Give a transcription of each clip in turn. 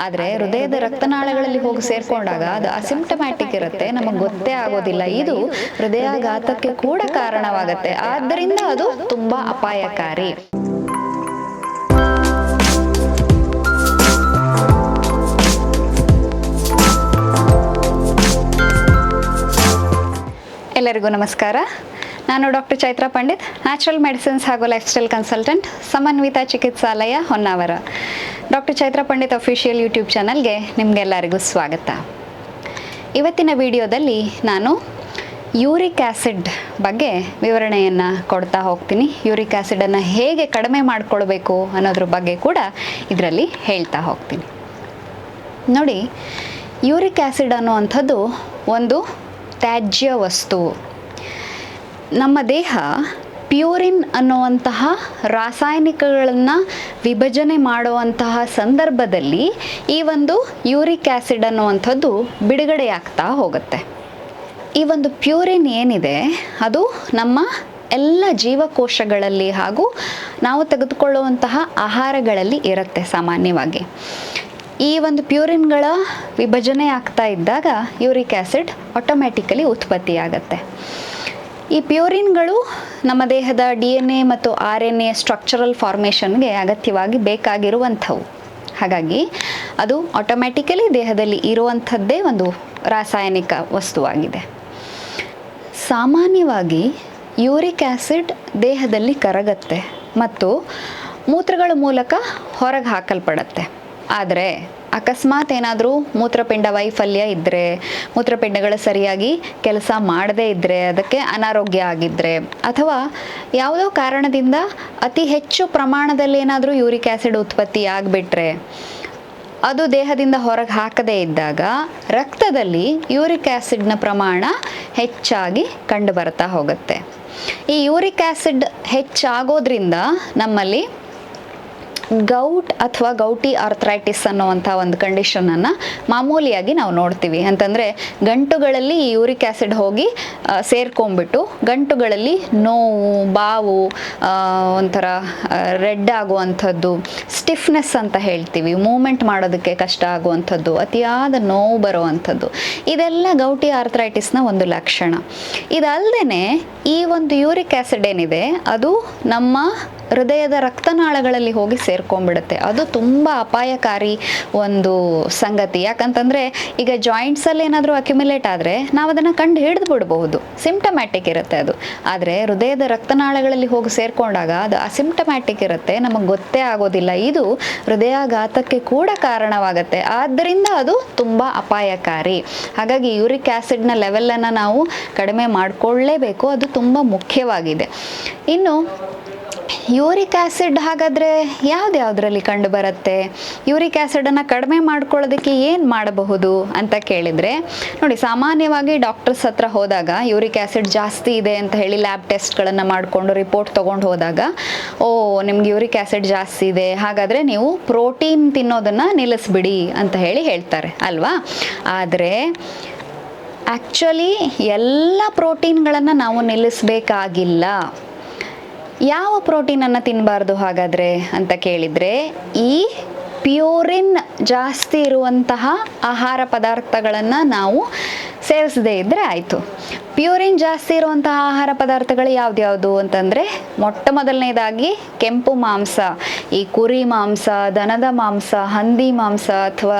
ಆದರೆ ಹೃದಯದ ರಕ್ತನಾಳಗಳಲ್ಲಿ ಹೋಗಿ ಸೇರ್ಕೊಂಡಾಗ ಅದು ಅಸಿಂಪ್ಟಮ್ಯಾಟಿಕ್ ಇರುತ್ತೆ. ನಮಗೆ ಗೊತ್ತೇ ಆಗೋದಿಲ್ಲ. ಇದು ಹೃದಯಾಘಾತಕ್ಕೆ ಕೂಡ ಕಾರಣವಾಗುತ್ತೆ. ಆದ್ದರಿಂದ ಅದು ತುಂಬಾ ಅಪಾಯಕಾರಿ. ಎಲ್ಲರಿಗೂ ನಮಸ್ಕಾರ. ನಾನು doctor Chaitra Pandit, natural medicines ಹಾಗೂ lifestyle consultant, Samanvita Chikitsalaya Honnavar. Doctor Chaitra Pandit official YouTube ಚಾನಲ್ಗೆ ನಿಮಗೆಲ್ಲರಿಗೂ ಸ್ವಾಗತ. ಇವತ್ತಿನ ವಿಡಿಯೋದಲ್ಲಿ ನಾನು ಯೂರಿಕ್ ಆ್ಯಸಿಡ್ ಬಗ್ಗೆ ವಿವರಣೆಯನ್ನು ಕೊಡ್ತಾ ಹೋಗ್ತೀನಿ. ಯೂರಿಕ್ ಆ್ಯಸಿಡನ್ನು ಹೇಗೆ ಕಡಿಮೆ ಮಾಡಿಕೊಳ್ಬೇಕು ಅನ್ನೋದ್ರ ಬಗ್ಗೆ ಕೂಡ ಇದರಲ್ಲಿ ಹೇಳ್ತಾ ಹೋಗ್ತೀನಿ. ನೋಡಿ, ಯೂರಿಕ್ ಆ್ಯಸಿಡ್ ಅನ್ನುವಂಥದ್ದು ಒಂದು ತ್ಯಾಜ್ಯ ವಸ್ತು. ನಮ್ಮ ದೇಹ ಪ್ಯೂರಿನ್ ಅನ್ನುವಂತಹ ರಾಸಾಯನಿಕಗಳನ್ನು ವಿಭಜನೆ ಮಾಡುವಂತಹ ಸಂದರ್ಭದಲ್ಲಿ ಈ ಒಂದು ಯೂರಿಕ್ ಆ್ಯಸಿಡ್ ಅನ್ನುವಂಥದ್ದು ಬಿಡುಗಡೆಯಾಗ್ತಾ ಹೋಗುತ್ತೆ. ಈ ಒಂದು ಪ್ಯೂರಿನ್ ಏನಿದೆ, ಅದು ನಮ್ಮ ಎಲ್ಲ ಜೀವಕೋಶಗಳಲ್ಲಿ ಹಾಗೂ ನಾವು ತೆಗೆದುಕೊಳ್ಳುವಂತಹ ಆಹಾರಗಳಲ್ಲಿ ಇರುತ್ತೆ ಸಾಮಾನ್ಯವಾಗಿ. ಈ ಒಂದು ಪ್ಯೂರಿನ್ಗಳ ವಿಭಜನೆ ಆಗ್ತಾ ಇದ್ದಾಗ ಯೂರಿಕ್ ಆ್ಯಸಿಡ್ ಆಟೋಮ್ಯಾಟಿಕಲಿ ಉತ್ಪತ್ತಿಯಾಗತ್ತೆ. ಈ ಪ್ಯೂರಿನ್ಗಳು ನಮ್ಮ ದೇಹದ ಡಿ ಎನ್ ಎ ಮತ್ತು ಆರ್ ಎನ್ ಎ ಸ್ಟ್ರಕ್ಚರಲ್ ಫಾರ್ಮೇಷನ್ಗೆ ಅಗತ್ಯವಾಗಿ ಬೇಕಾಗಿರುವಂಥವು. ಹಾಗಾಗಿ ಅದು ಆಟೋಮ್ಯಾಟಿಕಲಿ ದೇಹದಲ್ಲಿ ಇರುವಂಥದ್ದೇ ಒಂದು ರಾಸಾಯನಿಕ ವಸ್ತುವಾಗಿದೆ. ಸಾಮಾನ್ಯವಾಗಿ ಯೂರಿಕ್ ಆ್ಯಸಿಡ್ ದೇಹದಲ್ಲಿ ಕರಗತ್ತೆ ಮತ್ತು ಮೂತ್ರಗಳ ಮೂಲಕ ಹೊರಗೆ ಹಾಕಲ್ಪಡತ್ತೆ. ಆದರೆ ಅಕಸ್ಮಾತ್ ಏನಾದರೂ ಮೂತ್ರಪಿಂಡ ವೈಫಲ್ಯ ಇದ್ದರೆ ಮೂತ್ರಪಿಂಡಗಳು ಸರಿಯಾಗಿ ಕೆಲಸ ಮಾಡದೇ ಇದ್ದರೆ ಅದಕ್ಕೆ ಅನಾರೋಗ್ಯ ಆಗಿದ್ದರೆ ಅಥವಾ ಯಾವುದೋ ಕಾರಣದಿಂದ ಅತಿ ಹೆಚ್ಚು ಪ್ರಮಾಣದಲ್ಲಿ ಏನಾದರೂ ಯೂರಿಕ್ ಆ್ಯಸಿಡ್ ಉತ್ಪತ್ತಿ ಆಗಿಬಿಟ್ರೆ, ಅದು ದೇಹದಿಂದ ಹೊರಗೆ ಹಾಕದೇ ಇದ್ದಾಗ ರಕ್ತದಲ್ಲಿ ಯೂರಿಕ್ ಆ್ಯಸಿಡ್ನ ಪ್ರಮಾಣ ಹೆಚ್ಚಾಗಿ ಕಂಡು ಬರ್ತಾ ಹೋಗುತ್ತೆ. ಈ ಯೂರಿಕ್ ಆ್ಯಸಿಡ್ ಹೆಚ್ಚಾಗೋದ್ರಿಂದ ನಮ್ಮಲ್ಲಿ ಗೌಟ್ ಅಥವಾ ಗೌಟಿ ಆರ್ಥ್ರೈಟಿಸ್ ಅನ್ನುವಂಥ ಒಂದು ಕಂಡೀಷನನ್ನು ಮಾಮೂಲಿಯಾಗಿ ನಾವು ನೋಡ್ತೀವಿ. ಅಂತಂದರೆ ಗಂಟುಗಳಲ್ಲಿ ಯೂರಿಕ್ ಆ್ಯಸಿಡ್ ಹೋಗಿ ಸೇರ್ಕೊಂಡ್ಬಿಟ್ಟು ಗಂಟುಗಳಲ್ಲಿ ನೋವು, ಬಾವು ಒಂಥರ ರೆಡ್ ಆಗುವಂಥದ್ದು ಸ್ಟಿಫ್ನೆಸ್ ಅಂತ ಹೇಳ್ತೀವಿ. ಮೂಮೆಂಟ್ ಮಾಡೋದಕ್ಕೆ ಕಷ್ಟ ಆಗುವಂಥದ್ದು, ಅತಿಯಾದ ನೋವು ಬರುವಂಥದ್ದು. ಇದೆಲ್ಲ ಗೌಟಿ ಆರ್ಥ್ರೈಟಿಸ್ನ ಒಂದು ಲಕ್ಷಣ. ಇದಲ್ಲದೆ ಈ ಒಂದು ಯೂರಿಕ್ ಆ್ಯಸಿಡ್ ಏನಿದೆ, ಅದು ನಮ್ಮ ಹೃದಯದ ರಕ್ತನಾಳಗಳಲ್ಲಿ ಹೋಗಿ ಸೇರ್ಕೊಂಡ್ಬಿಡುತ್ತೆ. ಅದು ತುಂಬ ಅಪಾಯಕಾರಿ ಒಂದು ಸಂಗತಿ. ಯಾಕಂತಂದರೆ ಈಗ ಜಾಯಿಂಟ್ಸಲ್ಲಿ ಏನಾದರೂ ಅಕ್ಯುಮುಲೇಟ್ ಆದರೆ ನಾವು ಅದನ್ನು ಕಂಡು ಹಿಡಿದು ಬಿಡಬಹುದು ಸಿಂಪ್ಟಮ್ಯಾಟಿಕ್ ಇರುತ್ತೆ ಅದು. ಆದರೆ ಹೃದಯದ ರಕ್ತನಾಳಗಳಲ್ಲಿ ಹೋಗಿ ಸೇರ್ಕೊಂಡಾಗ ಅದು ಅಸಿಂಪ್ಟಮ್ಯಾಟಿಕ್ ಇರುತ್ತೆ. ನಮಗೆ ಗೊತ್ತೇ ಆಗೋದಿಲ್ಲ. ಇದು ಹೃದಯಾಘಾತಕ್ಕೆ ಕೂಡ ಕಾರಣವಾಗುತ್ತೆ. ಆದ್ದರಿಂದ ಅದು ತುಂಬ ಅಪಾಯಕಾರಿ. ಹಾಗಾಗಿ ಯೂರಿಕ್ ಆ್ಯಸಿಡ್ನ ಲೆವೆಲನ್ನು ನಾವು ಕಡಿಮೆ ಮಾಡಿಕೊಳ್ಳೇಬೇಕು. ಅದು ತುಂಬ ಮುಖ್ಯವಾಗಿದೆ. ಇನ್ನು ಯೂರಿಕ್ ಆ್ಯಸಿಡ್ ಹಾಗಾದರೆ ಯಾವುದ್ಯಾವುದರಲ್ಲಿ ಕಂಡು ಬರುತ್ತೆ ಯೂರಿಕ್ ಆ್ಯಸಿಡನ್ನು ಕಡಿಮೆ ಮಾಡ್ಕೊಳ್ಳೋದಕ್ಕೆ ಏನು ಮಾಡಬಹುದು ಅಂತ ಕೇಳಿದರೆ, ನೋಡಿ ಸಾಮಾನ್ಯವಾಗಿ ಡಾಕ್ಟರ್ಸ್ ಹತ್ರ ಹೋದಾಗ ಯೂರಿಕ್ ಆ್ಯಸಿಡ್ ಜಾಸ್ತಿ ಇದೆ ಅಂತ ಹೇಳಿ ಲ್ಯಾಬ್ ಟೆಸ್ಟ್ಗಳನ್ನು ಮಾಡಿಕೊಂಡು ರಿಪೋರ್ಟ್ ತೊಗೊಂಡು ಹೋದಾಗ, ಓ, ನಿಮ್ಗೆ ಯೂರಿಕ್ ಆ್ಯಸಿಡ್ ಜಾಸ್ತಿ ಇದೆ, ಹಾಗಾದರೆ ನೀವು ಪ್ರೋಟೀನ್ ತಿನ್ನೋದನ್ನು ನಿಲ್ಲಿಸ್ಬಿಡಿ ಅಂತ ಹೇಳಿ ಹೇಳ್ತಾರೆ, ಅಲ್ವಾ? ಆದರೆ ಆ್ಯಕ್ಚುಲಿ ಎಲ್ಲ ಪ್ರೋಟೀನ್ಗಳನ್ನು ನಾವು ನಿಲ್ಲಿಸಬೇಕಾಗಿಲ್ಲ. ಯಾವ ಪ್ರೋಟೀನನ್ನು ತಿನ್ನಬಾರ್ದು ಹಾಗಾದರೆ ಅಂತ ಕೇಳಿದರೆ ಈ ಪ್ಯೂರಿನ್ ಜಾಸ್ತಿ ಇರುವಂತಹ ಆಹಾರ ಪದಾರ್ಥಗಳನ್ನು ನಾವು ಸೇವಿಸದೇ ಇದ್ದರೆ ಆಯಿತು. ಪ್ಯೂರಿನ್ ಜಾಸ್ತಿ ಇರುವಂತಹ ಆಹಾರ ಪದಾರ್ಥಗಳು ಯಾವ್ದು ಯಾವುದು ಅಂತಂದರೆ ಮೊಟ್ಟ ಮೊದಲನೇದಾಗಿ ಕೆಂಪು ಮಾಂಸ. ಈ ಕುರಿ ಮಾಂಸ, ದನದ ಮಾಂಸ, ಹಂದಿ ಮಾಂಸ ಅಥವಾ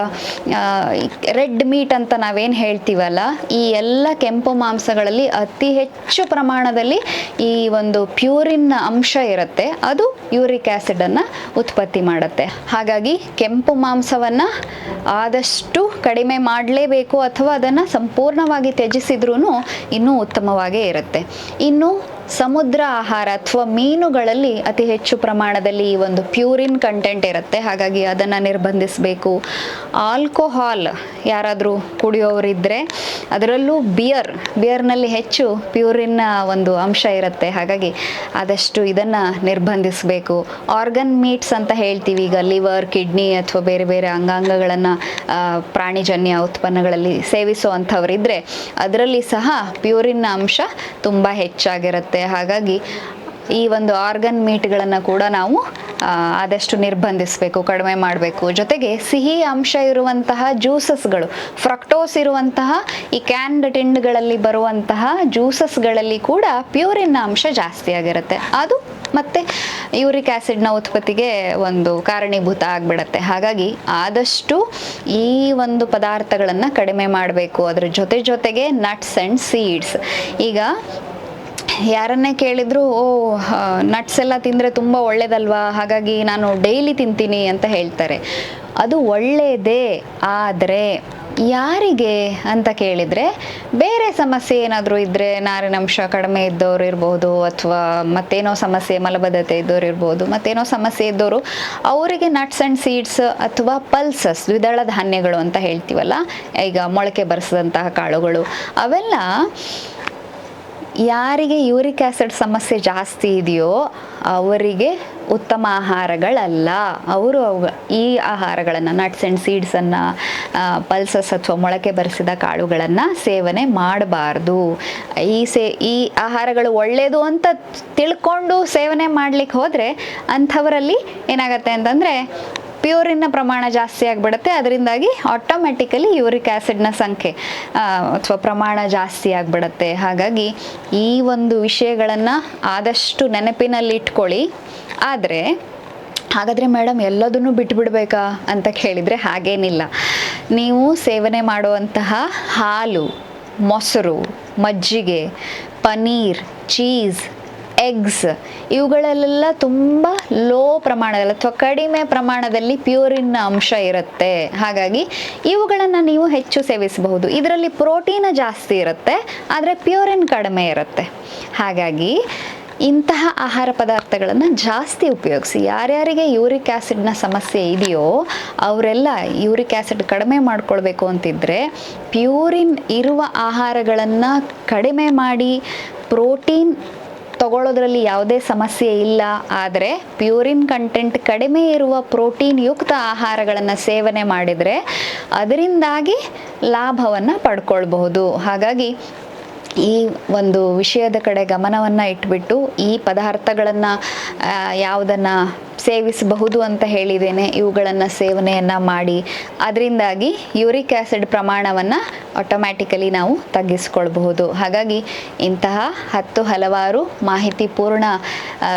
ರೆಡ್ ಮೀಟ್ ಅಂತ ನಾವೇನು ಹೇಳ್ತೀವಲ್ಲ, ಈ ಎಲ್ಲ ಕೆಂಪು ಮಾಂಸಗಳಲ್ಲಿ ಅತಿ ಹೆಚ್ಚು ಪ್ರಮಾಣದಲ್ಲಿ ಈ ಒಂದು ಪ್ಯೂರಿನ್ ಅಂಶ ಇರುತ್ತೆ. ಅದು ಯೂರಿಕ್ ಆ್ಯಸಿಡನ್ನು ಉತ್ಪತ್ತಿ ಮಾಡುತ್ತೆ. ಹಾಗಾಗಿ ಕೆಂಪು ಮಾಂಸವನ್ನು ಆದಷ್ಟು ಕಡಿಮೆ ಮಾಡಲೇಬೇಕು ಅಥವಾ ಅದನ್ನು ಸಂಪೂರ್ಣವಾಗಿ ತ್ಯಜಿಸಿದ್ರೂ ಇನ್ನೂ ಉತ್ತಮವಾಗೇ ಇರುತ್ತೆ. ಇನ್ನು ಸಮುದ್ರ ಆಹಾರ ಅಥವಾ ಮೀನುಗಳಲ್ಲಿ ಅತಿ ಹೆಚ್ಚು ಪ್ರಮಾಣದಲ್ಲಿ ಈ ಒಂದು ಪ್ಯೂರಿನ್ ಕಂಟೆಂಟ್ ಇರುತ್ತೆ. ಹಾಗಾಗಿ ಅದನ್ನು ನಿರ್ಬಂಧಿಸಬೇಕು. ಆಲ್ಕೋಹಾಲ್ ಯಾರಾದರೂ ಕುಡಿಯೋರಿದ್ದರೆ ಅದರಲ್ಲೂ ಬಿಯರ್, ಬಿಯರ್ನಲ್ಲಿ ಹೆಚ್ಚು ಪ್ಯೂರಿನ್ ಒಂದು ಅಂಶ ಇರುತ್ತೆ. ಹಾಗಾಗಿ ಆದಷ್ಟು ಇದನ್ನು ನಿರ್ಬಂಧಿಸಬೇಕು. ಆರ್ಗನ್ ಮೀಟ್ಸ್ ಅಂತ ಹೇಳ್ತೀವಿ ಈಗ, ಲಿವರ್, ಕಿಡ್ನಿ ಅಥವಾ ಬೇರೆ ಬೇರೆ ಅಂಗಾಂಗಗಳನ್ನು ಪ್ರಾಣಿಜನ್ಯ ಉತ್ಪನ್ನಗಳಲ್ಲಿ ಸೇವಿಸುವಂಥವರಿದ್ದರೆ ಅದರಲ್ಲಿ ಸಹ ಪ್ಯೂರಿನ್ ಅಂಶ ತುಂಬ ಹೆಚ್ಚಾಗಿರುತ್ತೆ. ಹಾಗಾಗಿ ಈ ಒಂದು ಆರ್ಗನ್ ಮೀಟ್ಗಳನ್ನು ಕೂಡ ನಾವು ಆದಷ್ಟು ನಿರ್ಬಂಧಿಸಬೇಕು, ಕಡಿಮೆ ಮಾಡಬೇಕು. ಜೊತೆಗೆ ಸಿಹಿ ಅಂಶ ಇರುವಂತಹ ಜ್ಯೂಸಸ್ಗಳು ಫ್ರಕ್ಟೋಸ್ ಇರುವಂತಹ ಈ ಕ್ಯಾನ್ಡ್ ಟಿಂಡ್ಗಳಲ್ಲಿ ಬರುವಂತಹ ಜ್ಯೂಸಸ್ಗಳಲ್ಲಿ ಕೂಡ ಪ್ಯೂರಿನ್ ಅಂಶ ಜಾಸ್ತಿ ಆಗಿರುತ್ತೆ. ಅದು ಮತ್ತೆ ಯೂರಿಕ್ ಆ್ಯಸಿಡ್ನ ಉತ್ಪತ್ತಿಗೆ ಒಂದು ಕಾರಣೀಭೂತ ಆಗಿಬಿಡತ್ತೆ. ಹಾಗಾಗಿ ಆದಷ್ಟು ಈ ಒಂದು ಪದಾರ್ಥಗಳನ್ನು ಕಡಿಮೆ ಮಾಡಬೇಕು. ಅದರ ಜೊತೆ ಜೊತೆಗೆ ನಟ್ಸ್ ಆ್ಯಂಡ್ ಸೀಡ್ಸ್ ಈಗ ಯಾರನ್ನೇ ಕೇಳಿದ್ರು, ಓ ನಟ್ಸ್ ಎಲ್ಲ ತಿಂದರೆ ತುಂಬ ಒಳ್ಳೇದಲ್ವಾ? ಹಾಗಾಗಿ ನಾನು ಡೈಲಿ ತಿಂತೀನಿ ಅಂತ ಹೇಳ್ತಾರೆ. ಅದು ಒಳ್ಳೆಯದೇ ಆದರೆ ಯಾರಿಗೆ ಅಂತ ಕೇಳಿದರೆ, ಬೇರೆ ಸಮಸ್ಯೆ ಏನಾದರೂ ಇದ್ದರೆ ನಾರಿನಂಶ ಕಡಿಮೆ ಇದ್ದವರು ಇರ್ಬೋದು, ಅಥವಾ ಮತ್ತೇನೋ ಸಮಸ್ಯೆ, ಮಲಬದ್ಧತೆ ಇದ್ದವ್ರು ಇರ್ಬೋದು, ಮತ್ತೇನೋ ಸಮಸ್ಯೆ ಇದ್ದವರು ಅವರಿಗೆ ನಟ್ಸ್ ಆ್ಯಂಡ್ ಸೀಡ್ಸ್ ಅಥವಾ ಪಲ್ಸಸ್ ದ್ವಿದಳ ಧಾನ್ಯಗಳು ಅಂತ ಹೇಳ್ತೀವಲ್ಲ, ಈಗ ಮೊಳಕೆ ಬರೆಸಿದಂತಹ ಕಾಳುಗಳು, ಅವೆಲ್ಲ ಯಾರಿಗೆ ಯೂರಿಕ್ ಆ್ಯಸಿಡ್ ಸಮಸ್ಯೆ ಜಾಸ್ತಿ ಇದೆಯೋ ಅವರಿಗೆ ಉತ್ತಮ ಆಹಾರಗಳಲ್ಲ. ಅವರು ಅವು ಈ ಆಹಾರಗಳನ್ನು ನಟ್ಸ್ ಆ್ಯಂಡ್ ಸೀಡ್ಸನ್ನು ಪಲ್ಸಸ್ ಅಥವಾ ಮೊಳಕೆ ಬರೆಸಿದ ಕಾಳುಗಳನ್ನು ಸೇವನೆ ಮಾಡಬಾರ್ದು. ಈ ಸೇ, ಈ ಆಹಾರಗಳು ಒಳ್ಳೆಯದು ಅಂತ ತಿಳ್ಕೊಂಡು ಸೇವನೆ ಮಾಡಲಿಕ್ಕೆ ಹೋದರೆ ಅಂಥವರಲ್ಲಿ ಏನಾಗುತ್ತೆ ಅಂತಂದರೆ ಪ್ಯೂರಿನ್ನ ಪ್ರಮಾಣ ಜಾಸ್ತಿ ಆಗಿಬಿಡುತ್ತೆ. ಅದರಿಂದಾಗಿ ಆಟೋಮೆಟಿಕಲಿ ಯೂರಿಕ್ ಆ್ಯಸಿಡ್ನ ಸಂಖ್ಯೆ ಅಥವಾ ಪ್ರಮಾಣ ಜಾಸ್ತಿ ಆಗಿಬಿಡುತ್ತೆ. ಹಾಗಾಗಿ ಈ ಒಂದು ವಿಷಯಗಳನ್ನು ಆದಷ್ಟು ನೆನಪಿನಲ್ಲಿ ಇಟ್ಕೊಳ್ಳಿ. ಆದರೆ, ಹಾಗಾದರೆ ಮೇಡಮ್ ಎಲ್ಲದನ್ನು ಬಿಟ್ಬಿಡ್ಬೇಕಾ ಅಂತ ಕೇಳಿದರೆ ಹಾಗೇನಿಲ್ಲ. ನೀವು ಸೇವನೆ ಮಾಡುವಂತಹ ಹಾಲು, ಮೊಸರು, ಮಜ್ಜಿಗೆ, ಪನೀರ್, ಚೀಸ್ ಎಗ್ಸ್. ಇವುಗಳಲ್ಲೆಲ್ಲ ತುಂಬ ಲೋ ಪ್ರಮಾಣದಲ್ಲಿ ಅಥವಾ ಕಡಿಮೆ ಪ್ರಮಾಣದಲ್ಲಿ ಪ್ಯೂರಿನ್ ಅಂಶ ಇರುತ್ತೆ. ಹಾಗಾಗಿ ಇವುಗಳನ್ನು ನೀವು ಹೆಚ್ಚು ಸೇವಿಸಬಹುದು. ಇದರಲ್ಲಿ ಪ್ರೋಟೀನ್ ಜಾಸ್ತಿ ಇರುತ್ತೆ, ಆದರೆ ಪ್ಯೂರಿನ್ ಕಡಿಮೆ ಇರುತ್ತೆ. ಹಾಗಾಗಿ ಇಂತಹ ಆಹಾರ ಪದಾರ್ಥಗಳನ್ನು ಜಾಸ್ತಿ ಉಪಯೋಗಿಸಿ, ಯಾರ್ಯಾರಿಗೆ ಯೂರಿಕ್ ಆ್ಯಸಿಡ್ನ ಸಮಸ್ಯೆ ಇದೆಯೋ ಅವರೆಲ್ಲ ಯೂರಿಕ್ ಆ್ಯಸಿಡ್ ಕಡಿಮೆ ಮಾಡಿಕೊಳ್ಬೇಕು ಅಂತಿದ್ದರೆ ಪ್ಯೂರಿನ್ ಇರುವ ಆಹಾರಗಳನ್ನು ಕಡಿಮೆ ಮಾಡಿ, ಪ್ರೋಟೀನ್ ತಗೊಳ್ಳೋದ್ರಲ್ಲಿ ಯಾವುದೇ ಸಮಸ್ಯೆ ಇಲ್ಲ. ಆದರೆ ಪ್ಯೂರಿನ್ ಕಂಟೆಂಟ್ ಕಡಿಮೆ ಇರುವ ಪ್ರೋಟೀನ್ ಯುಕ್ತ ಆಹಾರಗಳನ್ನು ಸೇವನೆ ಮಾಡಿದರೆ ಅದರಿಂದಾಗಿ ಲಾಭವನ್ನು ಪಡ್ಕೊಳ್ಬಹುದು. ಹಾಗಾಗಿ ಈ ಒಂದು ವಿಷಯದ ಕಡೆ ಗಮನವನ್ನು ಇಟ್ಬಿಟ್ಟು ಈ ಪದಾರ್ಥಗಳನ್ನು ಯಾವುದನ್ನು ಸೇವಿಸಬಹುದು ಅಂತ ಹೇಳಿದ್ದೇನೆ, ಇವುಗಳನ್ನು ಸೇವನೆಯನ್ನು ಮಾಡಿ, ಅದರಿಂದಾಗಿ ಯೂರಿಕ್ ಆ್ಯಸಿಡ್ ಪ್ರಮಾಣವನ್ನು ಆಟೋಮ್ಯಾಟಿಕಲಿ ನಾವು ತಗ್ಗಿಸ್ಕೊಳ್ಬಹುದು. ಹಾಗಾಗಿ ಇಂತಹ ಹತ್ತು ಹಲವಾರು ಮಾಹಿತಿಪೂರ್ಣ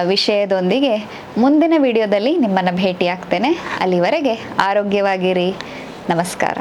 ವಿಷಯದೊಂದಿಗೆ ಮುಂದಿನ ವಿಡಿಯೋದಲ್ಲಿ ನಿಮ್ಮನ್ನು ಭೇಟಿಯಾಗ್ತೇನೆ. ಅಲ್ಲಿವರೆಗೆ ಆರೋಗ್ಯವಾಗಿರಿ. ನಮಸ್ಕಾರ.